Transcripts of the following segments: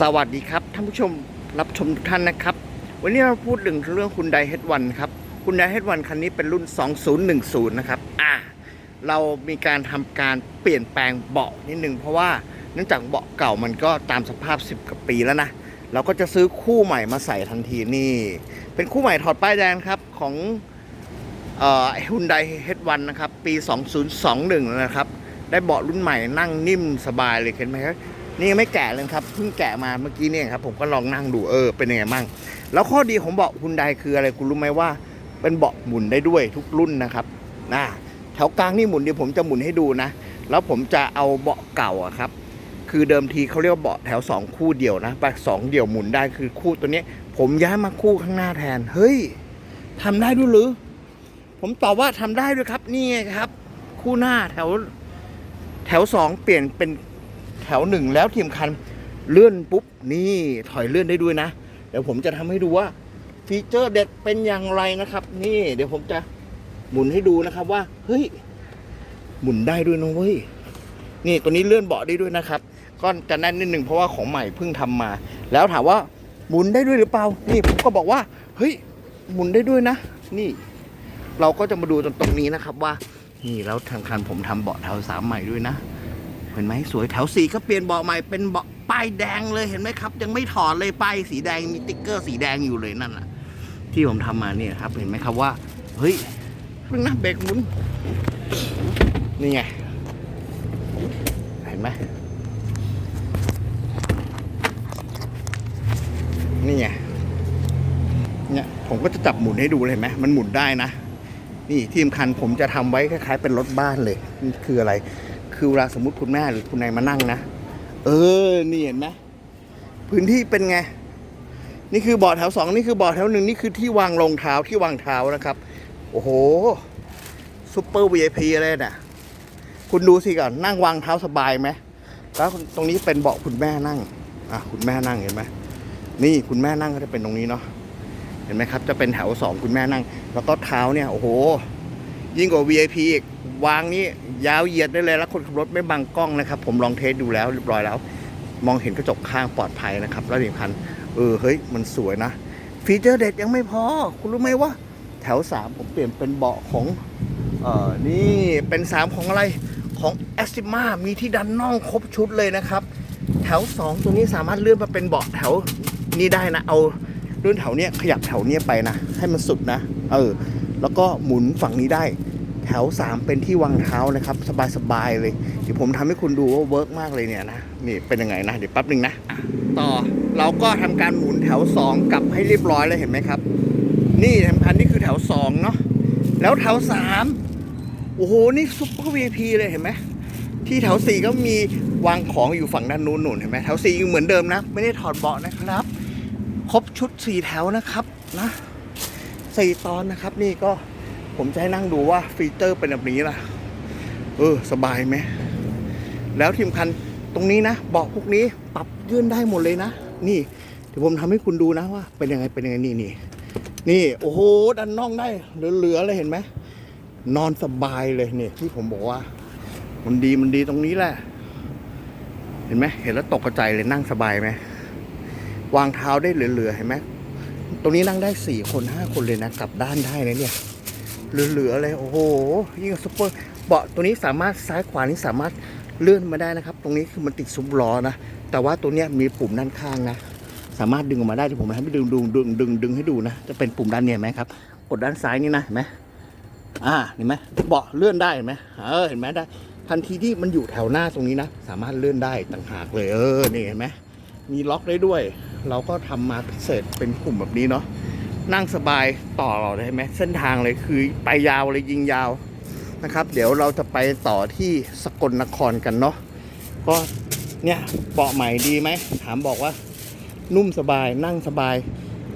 สวัสดีครับท่านผู้ชมรับชมทุกท่านนะครับ วันนี้เราพูดถึงเรื่องคุณไดเฮดวันครับคุณไดเฮดวันคันนี้เป็นรุ่น 2010 นะครับอ่าเรามีการทำการเปลี่ยนแปลงเบาะนิดนึงเพราะว่าเนื่องจากเบาะเก่ามันก็ตามสภาพ 10กว่าปีแล้วนะ เราก็จะซื้อคู่ใหม่มาใส่ทันทีนี่ เป็นคู่ใหม่ถอดป้ายแดงครับของเอ่อฮุนไดเฮดวันนะครับปี 2021 นะครับ ได้เบาะรุ่นใหม่นั่งนิ่มสบายเลยเห็นไหมครับ นี่ยังไม่แกะเลยครับเพิ่งแกะมาเมื่อกี้เนี่ยครับผมก็ลองนั่งดูเออเป็นยังไงบ้างแล้วข้อดีของเบาะคุณไดคืออะไรคุณรู้ไหมว่า เป็นเบาะหมุนได้ด้วยทุกรุ่นนะครับนะแถวกลางนี่หมุนเดี๋ยวผมจะหมุนให้ดูนะ แล้วผมจะเอาเบาะเก่าอะครับ คือเดิมทีเขาเรียกว่าเบาะแถวสองคู่เดียวนะแบบสองเดี่ยวหมุนได้คือคู่ตัวนี้ผมย้ายมาคู่ข้างหน้าแทน เฮ้ยทำได้ด้วยหรือ ผมตอบว่าทำได้ด้วยครับ นี่ไงครับ คู่หน้าแถว แถวสองเปลี่ยนเป็น แถวหนึ่งแล้วทีมคันเลื่อนปุ๊บนี่ถอยเลื่อนได้ด้วยนะ เดี๋ยวผมจะทำให้ดูว่าฟีเจอร์เด็ดเป็นอย่างไรนะครับ นี่ เดี๋ยวผมจะหมุนให้ดูนะครับว่า เฮ้ย หมุนได้ด้วยนะเว้ยนี่ตัวนี้เลื่อนเบาะได้ด้วยนะครับก็จะแน่นนิดหนึ่งเพราะว่าของใหม่เพิ่งทำมา แล้วถามว่าหมุนได้ด้วยหรือเปล่า นี่ผมก็บอกว่า เฮ้ย หมุนได้ด้วยนะ นี่ เราก็จะมาดูตรงตรงนี้นะครับว่า นี่แล้วทางคันผมทำเบาะแถวสามใหม่ด้วยนะ เห็นไหมสวยแถวสี่ก็เปลี่ยนเบาะใหม่เป็นเบาะป้ายแดงเลยเห็นไหมครับ ยังไม่ถอดเลยป้ายสีแดงมีติ๊กเกอร์สีแดงอยู่เลยนั่นน่ะ ที่ผมทำมาเนี่ยครับ เห็นไหมครับว่า เฮ้ยเพิ่งนเบรกหมุนนี่ไงเห็นไหมนี่ไงเนี่ยผมก็จะจับหมุนให้ดูเลยเห็นไหมมันหมุนได้นะ นี่ที่สำคัญผมจะทำไว้คล้ายๆ เป็นรถบ้านเลยนี่คืออะไร คือเวลาสมมติคุณแม่หรือคุณนายมานั่งนะ เออ นี่เห็นไหมพื้นที่เป็นไง นี่คือเบาะแถวสองนี่คือเบาะแถวหนึ่งนี่คือที่วางรองเท้าที่วางเท้านะครับ โอ้โหซูเปอร์ VIP เลยน่ะ คุณดูสิก่อนนั่งวางเท้าสบายไหมแล้วตรงนี้เป็นเบาะคุณแม่นั่ง อะคุณแม่นั่งเห็นไหมนี่คุณแม่นั่งก็จะเป็นตรงนี้เนาะเห็นไหมครับ จะเป็นแถวสองคุณแม่นั่ง แล้วก็เท้าเนี่ยโอ้โห ยิ่งกว่า VIP อีกวางนี่ยาวเหยียดได้เลยแล้วคนขับรถไม่บังกล้องนะครับ ผมลองเทสดูแล้วเรียบร้อยแล้ว มองเห็นกระจกข้างปลอดภัยนะครับแล้วที่สำคัญเออเฮ้ยมันสวยนะ ฟีเจอร์เด็ดยังไม่พอ คุณรู้ไหมว่า แถว 3 ผมเปลี่ยนเป็นเบาะของเอ่อนี่เป็น 3 ของอะไรของแอสติมามีที่ดันน่องครบชุดเลยนะครับ แถว 2 ตัวนี้สามารถเลื่อนมาเป็นเบาะแถวนี้ได้นะ เอาเลื่อนแถวเนี้ยขยับแถวเนี้ยไปนะ ให้มันสุดนะ เออ แล้วก็หมุนฝั่งนี้ได้ แถว 3 เป็นที่วางเท้านะครับ สบายๆเลย เดี๋ยวผมทำให้คุณดูว่าเวิร์กมากเลยเนี่ยนะนี่เป็นยังไงนะ เดี๋ยวแป๊บหนึ่งนะ ต่อเราก็ทำการหมุนแถว 2 กลับให้เรียบร้อยเลยเห็นไหมครับ นี่สำคัญนี่คือแถว 2 เนาะแล้วแถว 3 โอ้โห นี่ซุปเปอร์ VIP เลยเห็นไหมที่แถว 4 ก็มีวางของอยู่ฝั่งด้านนู้นนู่นเห็นไหมแถว4ยังเหมือนเดิมนะ ไม่ได้ถอดเบาะนะครับ ครบชุด 4 แถวนะครับนะ สี่ตอนนะครับ นี่ก็ผมจะให้นั่งดูว่าฟีเจอร์เป็นแบบนี้ล่ะ เออ สบายไหม แล้วที่สำคัญตรงนี้นะเบาะพวกนี้ปรับยื่นได้หมดเลยนะ นี่เดี๋ยวผมทำให้คุณดูนะว่า เป็นยังไงเป็นยังไงนี่นี่นี่โอ้โหดันน่องได้เหลือๆเลยเห็นไหมนอนสบายเลยเนี่ยที่ผมบอกว่า มันดีมันดีตรงนี้แหละ เห็นไหมเห็นแล้วตกกระจเลยนั่งสบายไหมวางเท้าได้เหลือๆเห็นไหม ตรงนี้นั่งได้สี่คนห้าคนเลยนะ กลับด้านได้นะเนี่ยเหลือๆเลยโอ้โหยิ่งกว่าซุปเปอร์เบาะตัวนี้สามารถซ้ายขวานี้สามารถเลื่อนมาได้นะครับ ตรงนี้คือมันติดซุปล้อนะแต่ว่าตัวเนี้ยมีปุ่มด้านข้างนะสามารถดึงออกมาได้ที่ผมให้ดึงดึงดึงดึงดึงให้ดูนะจะเป็นปุ่มด้านเนี้ยไหมครับกดด้านซ้ายนี่นะเห็นไหมอ่าเห็นไหมเบาะเลื่อนได้เห็นไหมเออเห็นไหมได้ทันทีที่มันอยู่แถวหน้าตรงนี้นะ สามารถเลื่อนได้ต่างหากเลยเออนี่เห็นไหมมีล็อกได้ด้วย เราก็ทำมาพิเศษเป็นกลุ่มแบบนี้เนาะนั่งสบายต่อเราเลยเห็นไหมเส้นทางเลยคือไปยาวเลยยิงยาวนะครับ เดี๋ยวเราจะไปต่อที่สกลนครกันเนาะก็เนี่ยเบาะใหม่ดีไหมถามบอกว่านุ่มสบายนั่งสบาย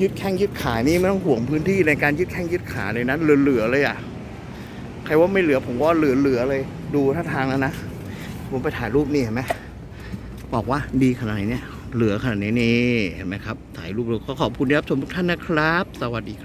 ยืดแข้งยืดขานี่ไม่ต้องห่วงพื้นที่ในการยืดแข้งยืดขาเลยนะเหลือๆเลยอะใครว่าไม่เหลือผมว่าเหลือๆเลยดูท่าทางแล้วนะผมไปถ่ายรูปนี่เห็นไหมบอกว่าดีขนาดไหนเนี่ย เหลือขนาดนี้นี่เห็นไหมครับ ถ่ายรูปเลยก็ขอบคุณที่รับชมทุกท่านนะครับ สวัสดีครับ